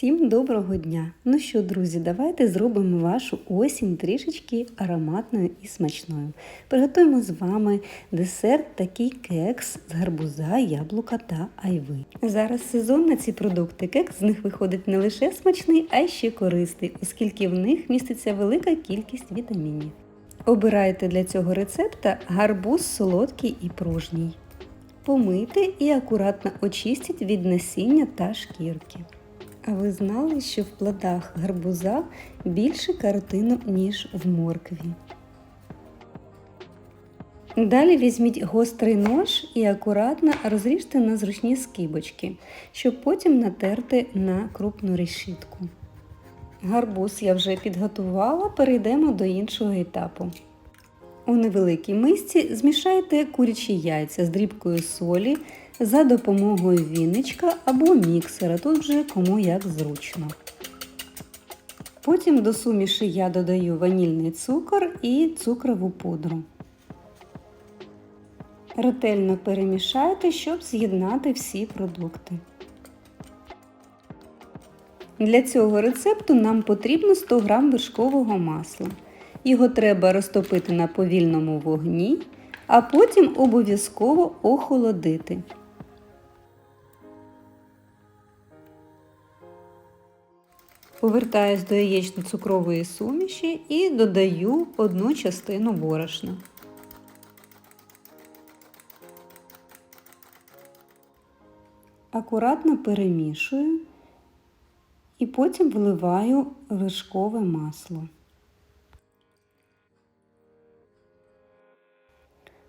Всім доброго дня! Ну що, друзі, давайте зробимо вашу осінь трішечки ароматною і смачною. Приготуємо з вами десерт такий кекс з гарбуза, яблука та айви. Зараз сезон на ці продукти. Кекс з них виходить не лише смачний, а й ще корисний, оскільки в них міститься велика кількість вітамінів. Обирайте для цього рецепта гарбуз солодкий і пружній. Помийте і акуратно очистіть від насіння та шкірки. А ви знали, що в плодах гарбуза більше каротину, ніж в моркві? Далі візьміть гострий нож і акуратно розріжте на зручні скибочки, щоб потім натерти на крупну решітку. Гарбуз я вже підготувала, перейдемо до іншого етапу. У невеликій мисці змішайте курячі яйця з дрібкою солі за допомогою віничка або міксера, тут вже кому як зручно. Потім до суміші я додаю ванільний цукор і цукрову пудру. Ретельно перемішайте, щоб з'єднати всі продукти. Для цього рецепту нам потрібно 100 г вершкового масла. Його треба розтопити на повільному вогні, а потім обов'язково охолодити. Повертаюсь до яєчно-цукрової суміші і додаю одну частину борошна. Акуратно перемішую і потім вливаю вершкове масло.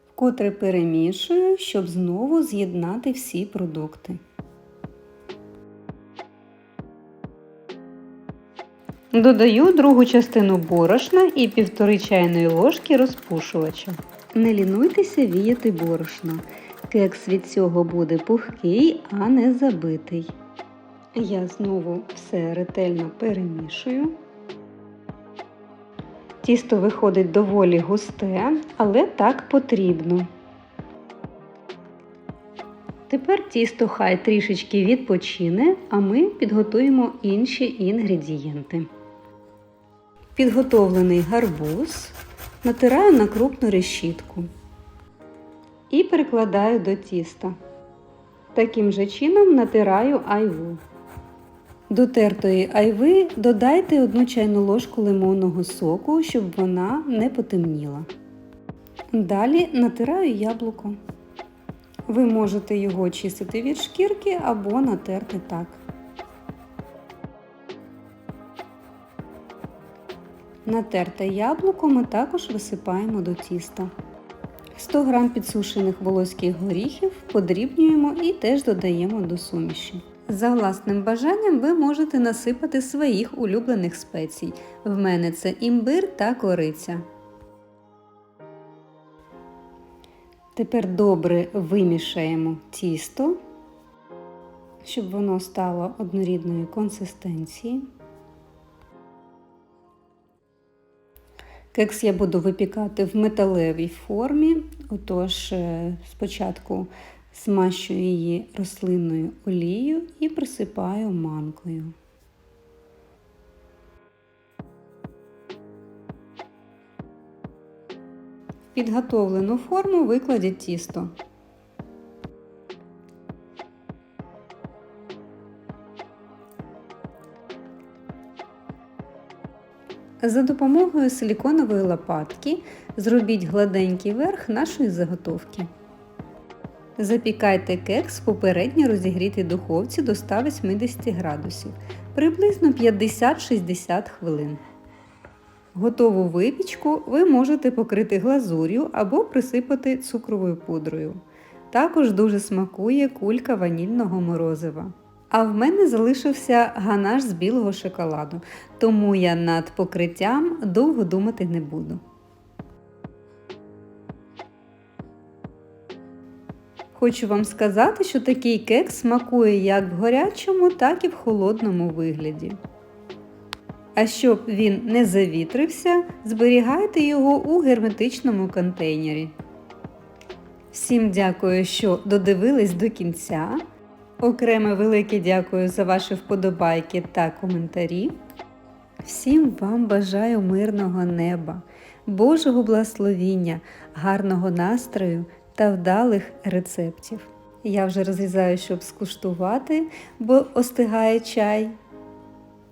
Вкотре перемішую, щоб знову з'єднати всі продукти. Додаю другу частину борошна і півтори чайної ложки розпушувача. Не лінуйтеся віяти борошно. Кекс від цього буде пухкий, а не забитий. Я знову все ретельно перемішую. Тісто виходить доволі густе, але так потрібно. Тепер тісто хай трішечки відпочине, а ми підготуємо інші інгредієнти. Підготовлений гарбуз натираю на крупну решітку і перекладаю до тіста. Таким же чином натираю айву. До тертої айви додайте одну чайну ложку лимонного соку, щоб вона не потемніла. Далі натираю яблуко. Ви можете його очистити від шкірки або натерти так. Натерте яблуко ми також висипаємо до тіста. 100 г підсушених волоських горіхів подрібнюємо і теж додаємо до суміші. За власним бажанням ви можете насипати своїх улюблених спецій. В мене це імбир та кориця. Тепер добре вимішаємо тісто, щоб воно стало однорідної консистенції. Кекс я буду випікати в металевій формі, отож е, спочатку смащую її рослинною олією і присипаю манкою. Підготовлену форму викладіть тісто. За допомогою силіконової лопатки зробіть гладенький верх нашої заготовки. Запікайте кекс в попередньо розігрітій духовці до 180 градусів приблизно 50-60 хвилин. Готову випічку ви можете покрити глазур'ю або присипати цукровою пудрою. Також дуже смакує кулька ванільного морозива. А в мене залишився ганаш з білого шоколаду, тому я над покриттям довго думати не буду. Хочу вам сказати, що такий кекс смакує як в гарячому, так і в холодному вигляді. А щоб він не завітрився, зберігайте його у герметичному контейнері. Всім дякую, що додивились до кінця. Окреме велике дякую за ваші вподобайки та коментарі. Всім вам бажаю мирного неба, Божого благословіння, гарного настрою та вдалих рецептів. Я вже розрізаю, щоб скуштувати, бо остигає чай.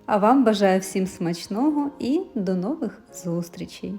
А вам бажаю всім смачного і до нових зустрічей!